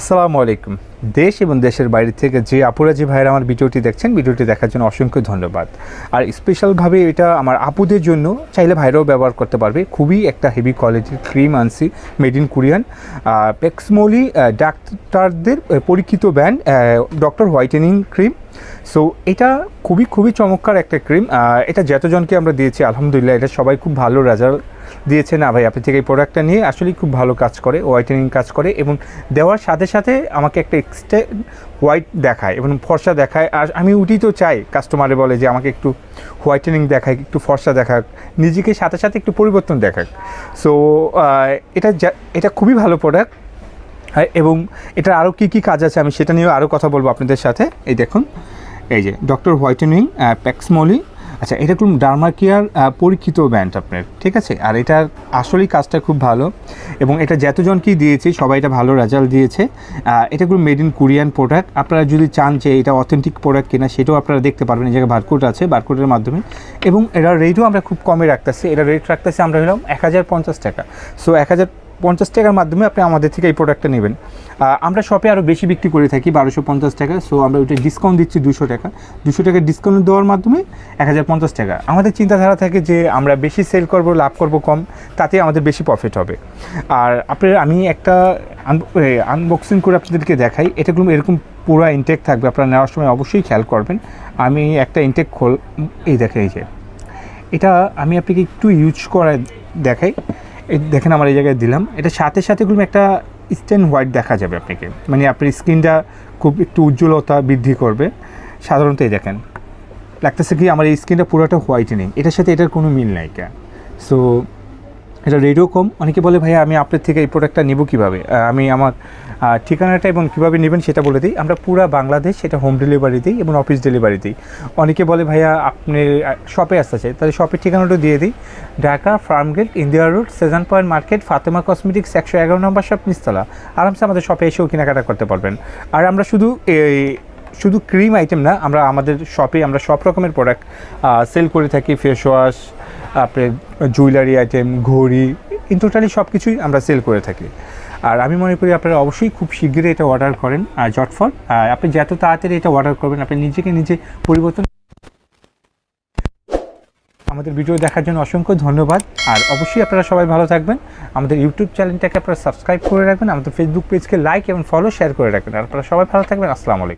আসসালামু আলাইকুম। দেশ এবং দেশের বাইরে থেকে যে আপুরা, যে আমার ভিডিওটি দেখছেন, ভিডিওটি দেখার জন্য অসংখ্য ধন্যবাদ। আর স্পেশালভাবে এটা আমার আপুদের জন্য চাইলে ভাইরাও ব্যবহার করতে পারবে। খুবই একটা হেভি কোয়ালিটির ক্রিম আনছি মেড ইন কোরিয়ান পেক্সমলি ডাক্তারদের পরীক্ষিত brand doctor whitening cream so এটা খুবই খুবই চমৎকার একটা ক্রিম এটা যতজনকে আমরা দিয়েছি, আলহামদুলিল্লাহ, এটা সবাই খুব ভালো রেজাল্ট দিয়েছে, না ভাই, আপনি থেকে এই প্রোডাক্টটা নিয়ে আসলেই খুব ভালো কাজ করে হোয়াইটেনিং কাজ করে এবং দেওয়ার সাথে সাথে আমাকে একটা এক্সট্রা হোয়াইট দেখায় এবং ফর্সা দেখায়। আর আমি উঠি তো চাই কাস্টমারে বলে যে আমাকে একটু হোয়াইটেনিং দেখায়, একটু ফর্সা দেখাক, নিজেকে সাথে সাথে একটু পরিবর্তন দেখাক। সো এটা এটা খুবই ভালো প্রোডাক্ট এবং এটা আরও কী কী কাজ আছে আমি সেটা নিয়েও আরও কথা বলব আপনাদের সাথে। এই দেখুন, এই যে ডক্টর হোয়াইটেনিং প্যাক্সমলি আচ্ছা এটা খুব ডার্মাকিয়ার পরীক্ষিত ব্যান্ড আপনার? ঠিক আছে? আর এটার আসলেই কাজটা খুব ভালো। এবং এটা যতজনকেই দিয়েছি, সবাই এটা ভালো রেজাল্ট দিয়েছে। এটা খুব মেড ইন কোরিয়ান প্রোডাক্ট আপনারা যদি চান যে এটা অথেন্টিক প্রোডাক্ট কিনা, সেটাও আপনারা দেখতে পারবেন। এই জায়গায় বারকোড আছে বারকোডের মাধ্যমে। এবং এটার রেটও আমরা খুব কমে রাখতেছি। এটা রেট রাখতেছি আমরা হলাম এক হাজার পঞ্চাশ টাকা। সো এক হাজার পঞ্চাশ টাকার মাধ্যমে আপনি আমাদের থেকে এই প্রোডাক্টটা নেবেন। আমরা শপে আরও বেশি বিক্রি করে থাকি বারোশো পঞ্চাশ টাকা সো আমরা ওইটা ডিসকাউন্ট দিচ্ছি দুশো টাকা। দুশো টাকা ডিসকাউন্ট দেওয়ার মাধ্যমে এক হাজার পঞ্চাশ টাকা। আমাদের চিন্তাধারা থাকে যে আমরা বেশি সেল করব, লাভ করব কম তাতে আমাদের বেশি প্রফিট হবে। আর আপনার আমি একটা আনবক্সিং করে আপনাদেরকে দেখাই। এটাগুলো এরকম পুরো ইনটেক থাকবে, আপনারা নেওয়ার সময় অবশ্যই খেয়াল করবেন। আমি একটা ইনটেক খোল, এই দেখে এই যে। এটা আমি আপনাকে একটু ইউজ করে দেখাই। দেখেন আমার এই জায়গায় দিলাম। এটা সাথে সাথে গুলো একটা স্ট্যান্ড হোয়াইট দেখা যাবে আপনাকে। মানে আপনার স্কিনটা খুব একটু উজ্জ্বলতা বৃদ্ধি করবে। সাধারণত এই দেখেন। লাগতেছে কি, আমার এই স্কিনটা পুরোটা হোয়াইটেনিং এটার সাথে এটার কোনো মিল নাই কে। সো এটা রেটও কম। অনেকে বলে, ভাইয়া, আমি আপনার থেকে এই প্রোডাক্টটা নেব কীভাবে? আমি আমার ঠিকানাটা এবং কীভাবে নেবেন সেটা বলে দিই। আমরা পুরা বাংলাদেশ সেটা হোম ডেলিভারি দিই এবং অফিস ডেলিভারি দিই। অনেকে বলে, ভাইয়া, আপনি শপে আসতে চাই তাহলে শপের ঠিকানাটা দিয়ে দিই। Dhaka Farmgate India Road, Sezan Point market, Fatema cosmetics, একশো এগারো নম্বর শপ নিস্তলা আরামসে আমাদের শপে এসেও কেনাকাটা করতে পারবেন। আর আমরা শুধু এই, শুধু ক্রিম আইটেম না, আমরা আমাদের শপে আমরা সব রকমের প্রোডাক্ট সেল করে থাকি ফেস ওয়াশ আপনার জুয়েলারি আইটেম, ঘড়ি ইন টোটালি সব কিছুই আমরা সেল করে থাকি। আর আমি মনে করি আপনারা অবশ্যই খুব শীঘ্রই এটা অর্ডার করেন, আর জটফট আপনি যত তাড়াতাড়ি এটা অর্ডার করবেন, আপনি নিজেকে নিজে পরিবর্তন আমাদের ভিডিও দেখার জন্য অসংখ্য ধন্যবাদ, আর অবশ্যই আপনারা সবাই ভালো থাকবেন। আমাদের ইউটিউব চ্যানেলটাকে আপনারা সাবস্ক্রাইব করে রাখবেন, আমাদের ফেসবুক পেজকে লাইক এবং ফলো শেয়ার করে রাখবেন। আর আপনারা সবাই ভালো থাকবেন, আসসালামু আলাইকুম।